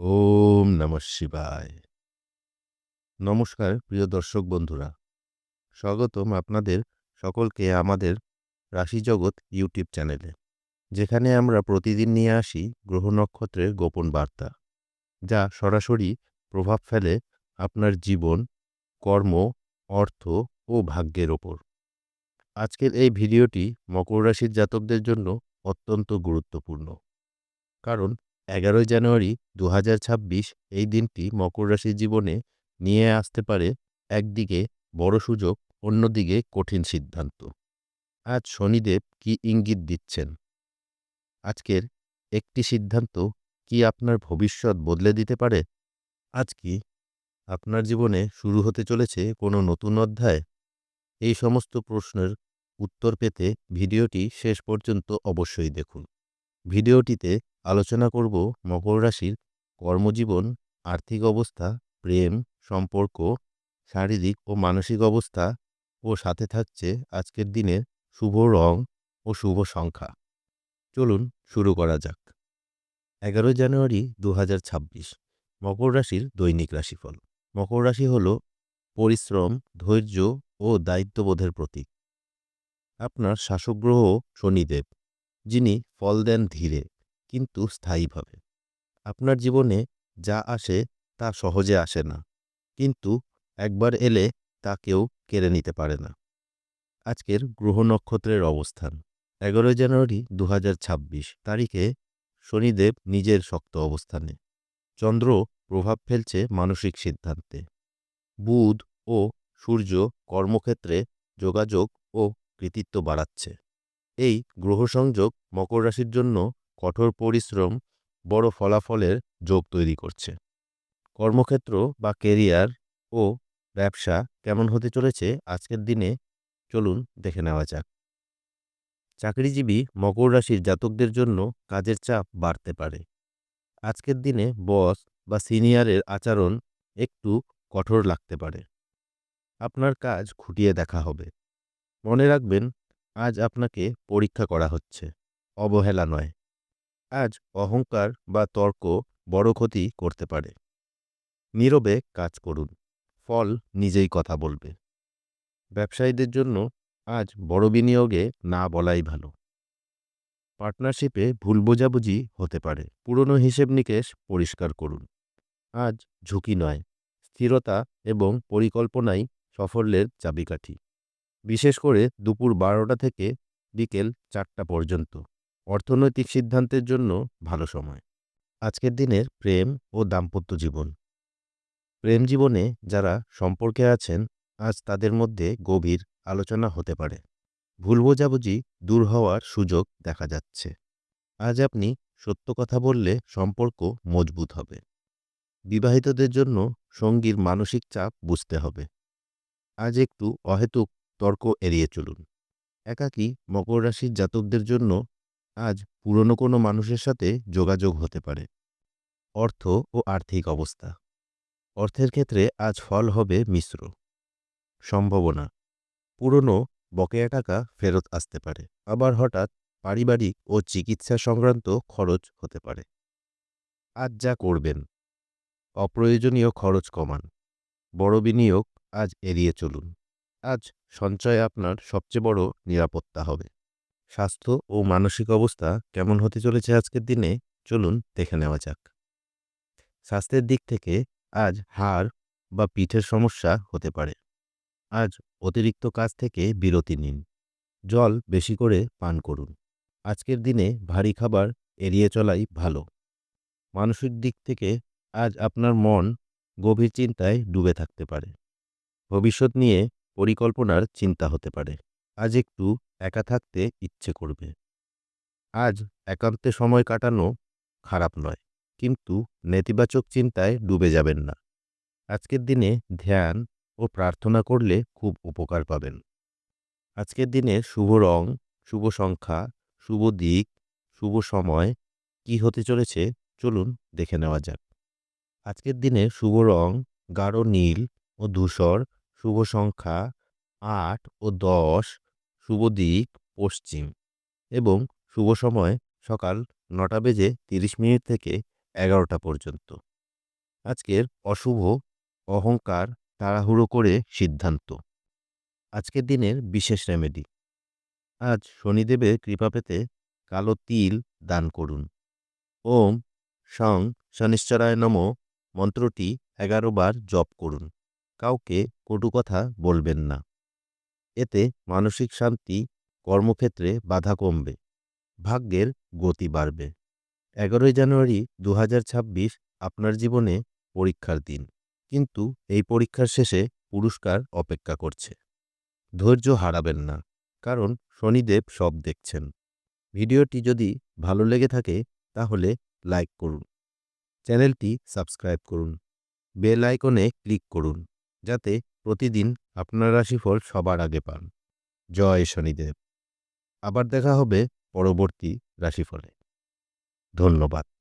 ওম নমঃ শিবায়। নমস্কার, প্রিয় দর্শক বন্ধুরা। স্বাগতম আপনাদের সকলকে আমাদের রাশিজগৎ ইউটিউব চ্যানেলে, যেখানে আমরা প্রতিদিন নিয়ে আসি গ্রহ নক্ষত্রের গোপন বার্তা, যা সরাসরি প্রভাব ফেলে আপনার জীবন, কর্ম, অর্থ ও ভাগ্যের ওপর। আজকের এই ভিডিওটি মকর রাশির জাতকদের জন্য অত্যন্ত গুরুত্বপূর্ণ, কারণ এগারোই জানুয়ারি দু হাজার ছাব্বিশ এই দিনটি মকর রাশির জীবনে নিয়ে আসতে পারে একদিকে বড় সুযোগ, অন্যদিকে কঠিন সিদ্ধান্ত। আজ শনিদেব কি ইঙ্গিত দিচ্ছেন? আজকের একটি সিদ্ধান্ত কি আপনার ভবিষ্যৎ বদলে দিতে পারে? আজ কি আপনার জীবনে শুরু হতে চলেছে কোনো নতুন অধ্যায়? এই সমস্ত প্রশ্নের উত্তর পেতে ভিডিওটি শেষ পর্যন্ত অবশ্যই দেখুন। ভিডিওটিতে আলোচনা করব মকর রাশির কর্মজীবন, আর্থিক অবস্থা, প্রেম, সম্পর্ক, শারীরিক ও মানসিক অবস্থা ও সাথে থাকছে আজকের দিনের শুভ রং ও শুভ সংখ্যা। চলুন শুরু করা যাক। এগারোই জানুয়ারি দু হাজার ছাব্বিশ, মকর রাশির দৈনিক রাশিফল। মকর রাশি হল পরিশ্রম, ধৈর্য ও দায়িত্ববোধের প্রতীক। আপনার শাসক গ্রহ শনিদেব, যিনি ফল দেন ধীরে। কিন্তু স্থায়ীভাবে আপনার জীবনে যা আসে তা সহজে আসে না। কিন্তু একবার এলে তা কেউ কেড়ে নিতে পারে না। আজকের গ্রহ নক্ষত্রের অবস্থান। এগারোই জানুয়ারি দু হাজার ছাব্বিশ তারিখে শনিদেব নিজের শক্ত অবস্থানে। চন্দ্র প্রভাব ফেলছে মানসিক সিদ্ধান্তে। বুধ ও সূর্য কর্মক্ষেত্রে যোগাযোগ ও কৃতিত্ব বাড়াচ্ছে। এই গ্রহ সংযোগ মকর রাশির জন্য কঠোর পরিশ্রম বড় ফলাফলের যোগ তৈরি করছে। কর্মক্ষেত্র বা কেরিয়ার ও ব্যবসা কেমন হতে চলেছে আজকের দিনে চলুন দেখে নেওয়া যাক। চাকরিজীবী মকর রাশির জাতকদের জন্য কাজের চাপ বাড়তে পারে। আজকের দিনে বস বা সিনিয়রের আচরণ একটু কঠোর লাগতে পারে। আপনার কাজ খুঁটিয়ে দেখা হবে। মনে রাখবেন, আজ আপনাকে পরীক্ষা করা হচ্ছে। অবহেলা নয়। আজ অহংকার বা তর্ক বড় ক্ষতি করতে পারে। নীরবে কাজ করুন, ফল নিজেই কথা বলবে। ব্যবসায়ীদের জন্য আজ বড় বিনিয়োগে না বলাই ভালো। পার্টনারশিপে ভুল বোঝাবুঝি হতে পারে, পুরনো হিসেব নিকেশ পরিষ্কার করুন। আজ ঝুঁকি নয়, স্থিরতা এবং পরিকল্পনাই সাফল্যের চাবিকাঠি। বিশেষ করে দুপুর বারোটা থেকে বিকেল চারটা পর্যন্ত। অর্থনৈতিক সিদ্ধান্তের জন্য ভালো সময়। আজকের দিনের প্রেম ও দাম্পত্য জীবন। প্রেম জীবনে যারা সম্পর্কে আছেন, আজ তাদের মধ্যে গভীর আলোচনা হতে পারে। ভুল বোঝাবুঝি দূর হওয়ার সুযোগ দেখা যাচ্ছে। আজ আপনি সত্য কথা বললে সম্পর্ক মজবুত হবে। বিবাহিতদের জন্য সঙ্গীর মানসিক চাপ বুঝতে হবে। আজ একটু অহেতুক তর্ক এড়িয়ে চলুন। একাকী মকর রাশির জাতকদের জন্য আজ পুরনো কোনো মানুষের সাথে যোগাযোগ হতে পারে। অর্থ ও আর্থিক অবস্থা। অর্থের ক্ষেত্রে আজ ফল হবে মিশ্র। সম্ভাবনা। পুরনো বকেয়া টাকা ফেরত আসতে পারে। আবার হঠাৎ পারিবারিক ও চিকিৎসা সংক্রান্ত খরচ হতে পারে। আজ যা করবেন। অপ্রয়োজনীয় খরচ কমান। বড় বিনিয়োগ আজ এড়িয়ে চলুন। আজ সঞ্চয় আপনার সবচেয়ে বড় নিরাপত্তা হবে। স্বাস্থ্য ও মানসিক অবস্থা কেমন হতে চলেছে আজকের দিনে, চলুন দেখে নেওয়া যাক। স্বাস্থ্যের দিক থেকে আজ হাড় বা পিঠের সমস্যা হতে পারে। আজ অতিরিক্ত কাজ থেকে বিরতি নিন। জল বেশি করে পান করুন। আজকের দিনে ভারী খাবার এড়িয়ে চলাই ভালো। মানসিক দিক থেকে আজ আপনার মন গভীর চিন্তায় ডুবে থাকতে পারে। ভবিষ্যৎ নিয়ে পরিকল্পনার চিন্তা হতে পারে। আজ একটু একা থাকতে ইচ্ছে করবে। আজ একান্তে সময় কাটানো খারাপ নয়, কিন্তু নেতিবাচক চিন্তায় ডুবে যাবেন না। আজকের দিনে ধ্যান ও প্রার্থনা করলে খুব উপকার পাবেন। আজকের দিনে শুভ রং, শুভ সংখ্যা, শুভ দিক, শুভ সময় কি হতে চলেছে চলুন দেখে নেওয়া যাক। আজকের দিনে শুভ রং, গাঢ় নীল ও ধূসর, শুভ সংখ্যা আট ও দশ শুভ দিক, পশ্চিম। এবং শুভ সময় সকাল নটা বেজে তিরিশ মিনিট থেকে এগারোটা পর্যন্ত। আজকের অশুভ অহংকার তাড়াহুড়ো করে সিদ্ধান্ত। আজকের দিনের বিশেষ রেমেডি আজ শনিদেবের কৃপা পেতে কালো তিল দান করুন। ওম সং শনিশ্চরায় নম। মন্ত্রটি এগারো বার জপ করুন। কাউকে কটু কথা বলবেন না। এতে মানসিক শান্তি, কর্মক্ষেত্রে বাধা কমবে, ভাগ্যের গতি বাড়বে। এগারোই জানুয়ারি দু হাজার ছাব্বিশ আপনার জীবনে পরীক্ষার দিন, কিন্তু এই পরীক্ষার শেষে পুরস্কার অপেক্ষা করছে। ধৈর্য হারাবেন না, কারণ শনিদেব সব দেখছেন। ভিডিওটি যদি ভালো লেগে থাকে, তাহলে লাইক করুন। চ্যানেলটি সাবস্ক্রাইব করুন। বেল আইকনে ক্লিক করুন, যাতে প্রতিদিন আপনার রাশিফল সবার আগে পান। জয় শনিদেব। আবার দেখা হবে পরবর্তী রাশিফলে। ধন্যবাদ।